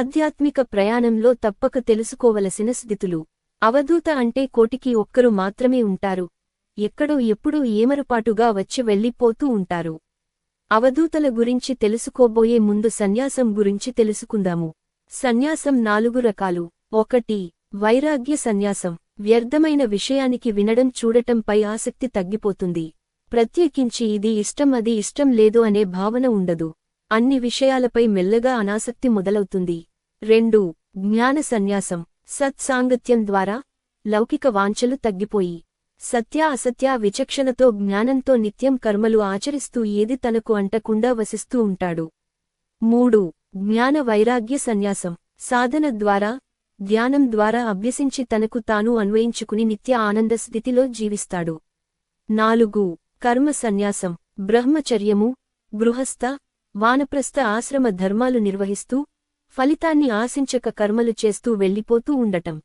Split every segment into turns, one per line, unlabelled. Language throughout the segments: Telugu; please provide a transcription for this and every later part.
ఆధ్యాత్మిక ప్రయాణంలో తప్పక తెలుసుకోవలసిన స్థితులు. అవధూత అంటే కోటికి ఒక్కరు మాత్రమే ఉంటారు. ఎక్కడో ఎప్పుడూ ఏమరుపాటుగా వచ్చి వెళ్ళిపోతూ ఉంటారు. అవధూతల గురించి తెలుసుకోబోయే ముందు సన్యాసం గురించి తెలుసుకుందాము. సన్యాసం నాలుగు రకాలు. ఒకటి వైరాగ్య సన్యాసం. వ్యర్థమైన విషయానికి వినడం చూడటంపై ఆసక్తి తగ్గిపోతుంది. ప్రత్యేకించి ఇది ఇష్టం అది ఇష్టం లేదు అనే భావన ఉండదు. అన్ని విషయాలపై మెల్లగా అనాసక్తి మొదలవుతుంది. రెండు జ్ఞాన సన్యాసం. సత్సాంగత్యం ద్వారా లౌకిక వాంఛలు తగ్గిపోయి సత్య అసత్య విచక్షణతో జ్ఞానంతో నిత్యం కర్మలు ఆచరిస్తూ ఏది తనకు అంటకుండా వసిస్తూ ఉంటాడు. మూడు జ్ఞాన వైరాగ్య సన్యాసం. సాధన ద్వారా ధ్యానం ద్వారా అభ్యసించి తనకు తాను అన్వయించుకుని నిత్య ఆనంద స్థితిలో జీవిస్తాడు. నాలుగు కర్మ సన్యాసం. బ్రహ్మచర్యము గృహస్థ వానప్రస్థ ఆశ్రమ ధర్మాలు నిర్వహిస్తూ ఫలితాన్ని ఆశించక కర్మలు చేస్తూ వెళ్ళిపోతూ ఉండటం.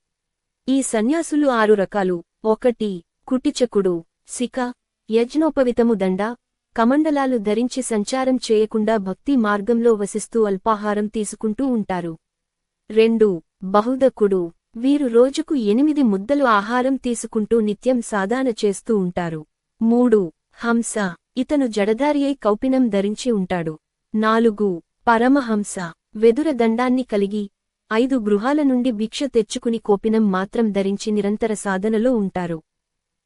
ఈ సన్యాసులు ఆరు రకాలు. ఒకటి కుటిచకుడు. సిక యజ్ఞోపవితము దండ కమండలాలు ధరించి సంచారం చేయకుండా భక్తి మార్గంలో వసిస్తూ అల్పాహారం తీసుకుంటూ ఉంటారు. రెండు బహుదకుడు వీరు రోజుకు ఎనిమిది ముద్దలు ఆహారం తీసుకుంటూ నిత్యం సాధన చేస్తూ ఉంటారు. మూడు హంస. ఇతను జడదారియై కౌపినం ధరించి ఉంటాడు. నాలుగు. పరమహంస. వెదుర దండాన్ని కలిగి ఐదు గృహాల నుండి భిక్ష తెచ్చుకుని కోపినం మాత్రం ధరించి నిరంతర సాధనలో ఉంటారు.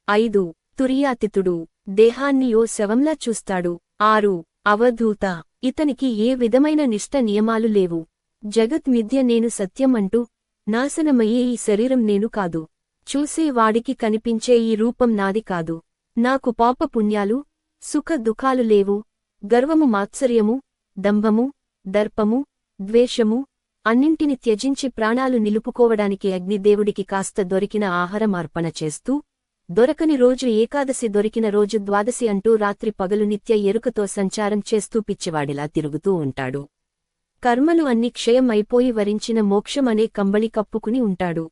ఐదు. తురియాతితుడు. దేహాన్నియో శవంలా చూస్తాడు. ఆరు. అవధూత. ఇతనికి ఏ విధమైన నిష్ట నియమాలు లేవు. జగత్ మిథ్య నేను సత్యం అంటూ నాశనమయ్యే ఈ శరీరం నేను కాదు. చూసేవాడికి కనిపించే ఈ రూపం నాది కాదు. నాకు పాప పుణ్యాలు సుఖ దుఃఖాలు లేవు. గర్వము మాత్సర్యము దంభము దర్పము ద్వేషము అన్నింటిని త్యజించి ప్రాణాలు నిలుపుకోవడానికి అగ్నిదేవుడికి కాస్త దొరికిన ఆహారం అర్పణ చేస్తూ దొరకని రోజు ఏకాదశి దొరికిన రోజు ద్వాదశి అంటూ రాత్రి పగలు నిత్య ఎరుకతో సంచారం చేస్తూ పిచ్చివాడిలా తిరుగుతూ ఉంటాడు. కర్మలు అన్ని క్షయం అయిపోయి వరించిన మోక్షమనే కంబళి కప్పుకుని ఉంటాడు.